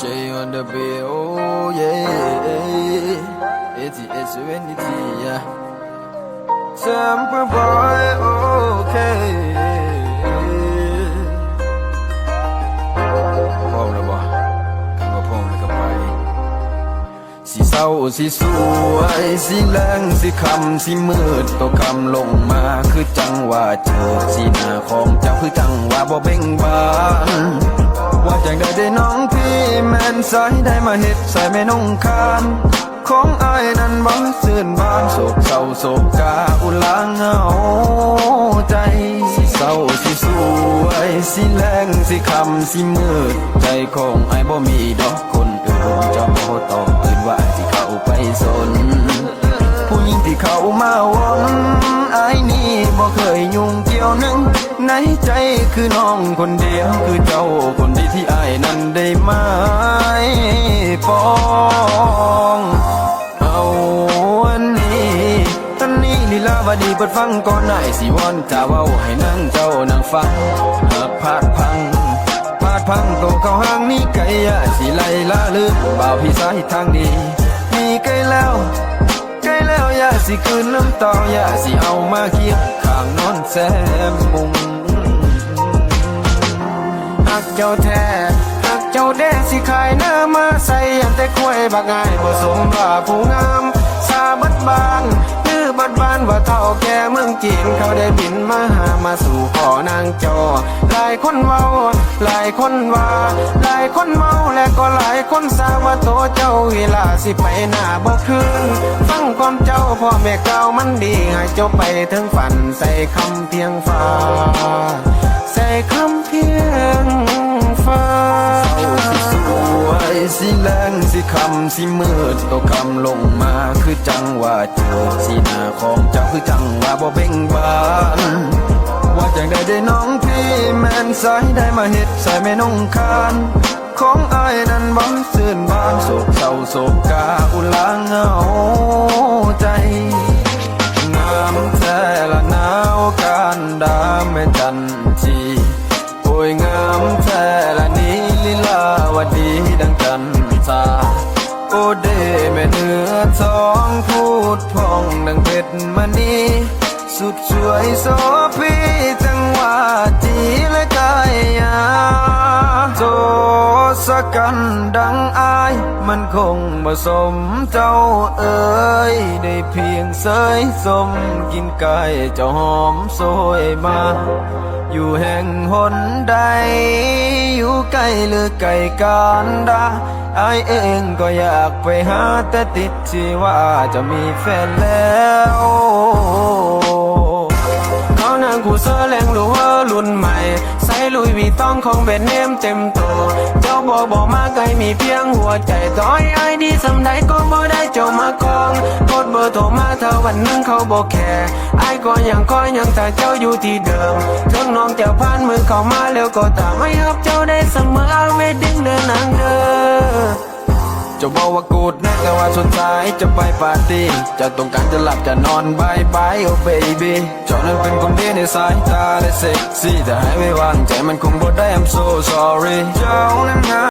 J on the beat, oh yeah. ATS Serenity, yeah. Temper boy, okay. พร้อแล้วบ่คำว่าพร้อแล้วก็ไปสิเศร้าสิสวยสิแรงสิคำสิมืดตกคำลงมาคือจังว่าเจอสีหน้าคอายได้มาเห็ดใส่แม่นงคานของอายนั้นบ่ซื่นบานโศกเศร้าโศกกาอุลางเหงาใจสิเศร้าสิสวยสิแรงสิคำสิมืดใจของอายบ่มีดอกคนอื่นเจ้า ยุ่งเกี่ยวหนึงในใจคือน้องคนเดียวคือเจ้าคนดีที่ไอ้ายนั้นได้ไหมปองเอาอันนี้อันนี้ลีลาวดีเปิดฟังก่อนหน่อยสิวอนจะเว้าให้นั่งเจ้านั่งฟังหากพลาดพังพลาดพังโตเข้าห้างนี้ไกลยาสิไล่ละลืมบ่าวพี่สายทางดีมีไกลแล้ว สิคืนน้ำตาอย่าสิเอามาเคียงข้างนอนแซมมุงหักเจ้าแท้หักเจ้าแดงสิขายหน้ามาใส่ยันแต่ควยบักง่ายบ่สมว่าผู้งามซาบัดบาน ว่าเท่าแก่เมืองจีนเขาได้บินมาหามาสู่ขอนางจอ หลายคนเมาหลายคนว่า หลายคนเมาและก็หลายคนสาว่าโตเจ้าเวลาสิไปหน้าบ่คืนฟังความเจ้าพ่อแม่เก่ามันดีให้เจ้าไปถึงฝันใส่คำเพียงฟ้า ใส่คำเพียง รงสิคำสิมืดตกคำลงมาคือจังว่าเจอสีหน้าของเจ้าคือจังว่าบ่เบ่งบาน ว่าจังได้ได้น้องพี่แม่นสายได้มาเฮ็ดสายแม่นงคานของอายนั้นบ่ซื่นบานโศกเศร้าโศกกาอุลาเหงา อทองพูดพองดังเพชรมณีสุดสวยโสพีจังหวะจีและกายยาโจสกันดังอาย มันคงบ่สมเจ้าเอ๋ยได้เพียงเสยสมกินไก่เจ้าหอมโซยมา อยู่แห่งหนใด อยู่ไกลหรือไกลกันดา อายเองก็อยากไปหาแต่ติดที่ว่าจะมีแฟนแล้วเขานางกูเสื้อแรงรือว่ารุ่นใหม่ใส่ลุยวีต้องของเบนเนมเต็มตัวเจ้าบอกบอกมาไกลมีเพียงหัวใจต่อยไอดีสำใดก็บ่ได้เจ้ามากองกดเบอร์โทรมาเธอวันหนึงเขาบอกแค่ไอก็ยังคอยยังแต่เจ้าอยู่ที่เดิมถึงน้องจะผ่านมือเข้ามาแล้วก็ตามไม่รับเจ้าได้เสมอเอาไม่ดึงเดินนางเด้อ จะบอกว่ากูดนะแต่ว่าสุดท้ายจะไปปาร์ตี้ จะต้องการจะหลับจะนอนบายบายโอ้เบบี้เจ้านั้นเป็นคนดีในสายตาและเซ็กซี่แต่ให้ไม่วางใจมันคงบ่ได้ I'm so sorry เจ้านั้นนะ